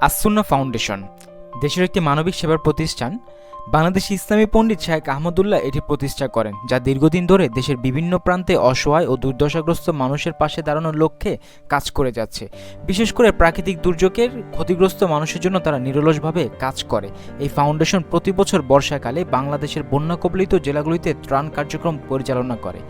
As-Sunnah foundation দেশের একটি মানবিক সেবার প্রতিষ্ঠান বাংলাদেশ ইসলামী পণ্ডিত শাহেক আহমদুল্লাহ এটি প্রতিষ্ঠা করেন, যা দীর্ঘদিন ধরে দেশের বিভিন্ন প্রান্তে অসহায় ও দুর্দশাগ্রস্ত মানুষের পাশে দাঁড়ানোর লক্ষ্যে কাজ করে যাচ্ছে। বিশেষ করে প্রাকৃতিক দুর্যোগের ক্ষতিগ্রস্ত মানুষের জন্য তারা নিরলসভাবে কাজ করে। এই ফাউন্ডেশন প্রতি বছর বর্ষাকালে বাংলাদেশের বন্যা কবলিত জেলাগুলিতে ত্রাণ কার্যক্রম পরিচালনা করে,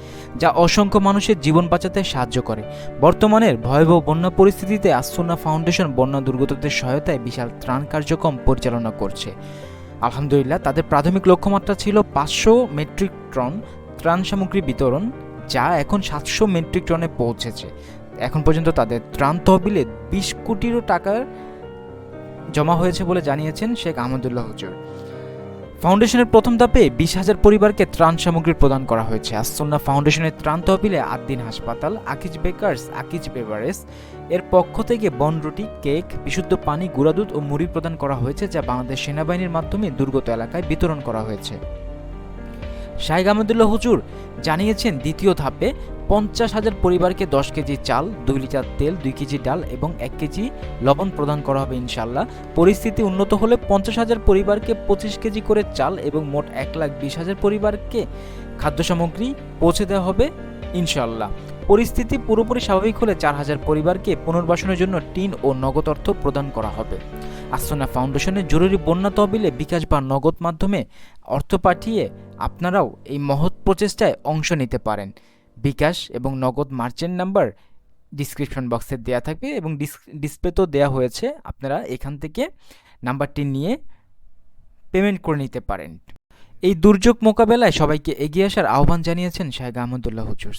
যা অসংখ্য মানুষের জীবন বাঁচাতে সাহায্য করে। বর্তমানের ভয়াবহ বন্যা পরিস্থিতিতে আসুন্না ফাউন্ডেশন বন্যা দুর্গতদের সহায়তায় বিশাল ত্রাণ কার্যক্রম পরিচালনা করছে। আলহামদুলিল্লাহ, তাদের প্রাথমিক লক্ষ্যমাত্রা ছিল পাঁচশো মেট্রিক টন ত্রাণ সামগ্রী বিতরণ, যা এখন সাতশো মেট্রিক টনে পৌঁছেছে। এখন পর্যন্ত তাদের ত্রাণ তহবিলে বিশ কোটিরও টাকার জমা হয়েছে বলে জানিয়েছেন শেখ আহমদুল্লাহ হুজুর। ফাউন্ডেশনের প্রথম ধাপে বিশ হাজার পরিবারকে ত্রাণ সামগ্রী প্রদান করা হয়েছে। আসন্না ফাউন্ডেশনের ত্রাণ তহবিলে আদ্দিন হাসপাতাল, আকিজ বেকার্স, আকিজ বেভারেজ, এর পক্ষ থেকে বনরুটি কেক, বিশুদ্ধ পানি, গুঁড়া দুধ ও মুড়ি প্রদান করা হয়েছে, যা বাংলাদেশ সেনাবাহিনীর মাধ্যমে দুর্গত এলাকায় বিতরণ করা হয়েছে। শাহেক আহমদুল্লাহ হুজুর জানিয়েছেন, দ্বিতীয় ধাপে পঞ্চাশ হাজার পরিবারকে দশ কেজি চাল, দুই লিটার তেল, দুই কেজি ডাল এবং এক কেজি লবণ প্রদান করা হবে ইনশাল্লাহ পরিস্থিতি উন্নত হলে পঞ্চাশ হাজার পরিবারকে পঁচিশ কেজি করে চাল এবং মোট এক লাখ বিশ হাজার পরিবারকে খাদ্য সামগ্রী পৌঁছে দেওয়া হবে ইনশাল্লাহ পরিস্থিতি পুরোপুরি স্বাভাবিক হলে চার হাজার পরিবারকে পুনর্বাসনের জন্য টিন ও নগদ অর্থ প্রদান করা হবে। আস্তনা ফাউন্ডেশনের জরুরি বন্যা তহবিলে বিকাশ বা নগদ মাধ্যমে অর্থ পাঠিয়ে আপনারাও এই মহৎ প্রচেষ্টায় অংশ নিতে পারেন। বিকাশ এবং নগদ মার্চেন্ট নাম্বার ডিসক্রিপশন বক্সে দেওয়া থাকবে এবং ডিসপ্লেতেও দেওয়া হয়েছে, আপনারা এখান থেকে নাম্বারটি নিয়ে পেমেন্ট করে নিতে পারেন। এই দুর্যোগ মোকাবেলায় সবাইকে এগিয়ে আসার আহ্বান জানিয়েছেন শাহেগ আহমদুল্লাহ হুজুর।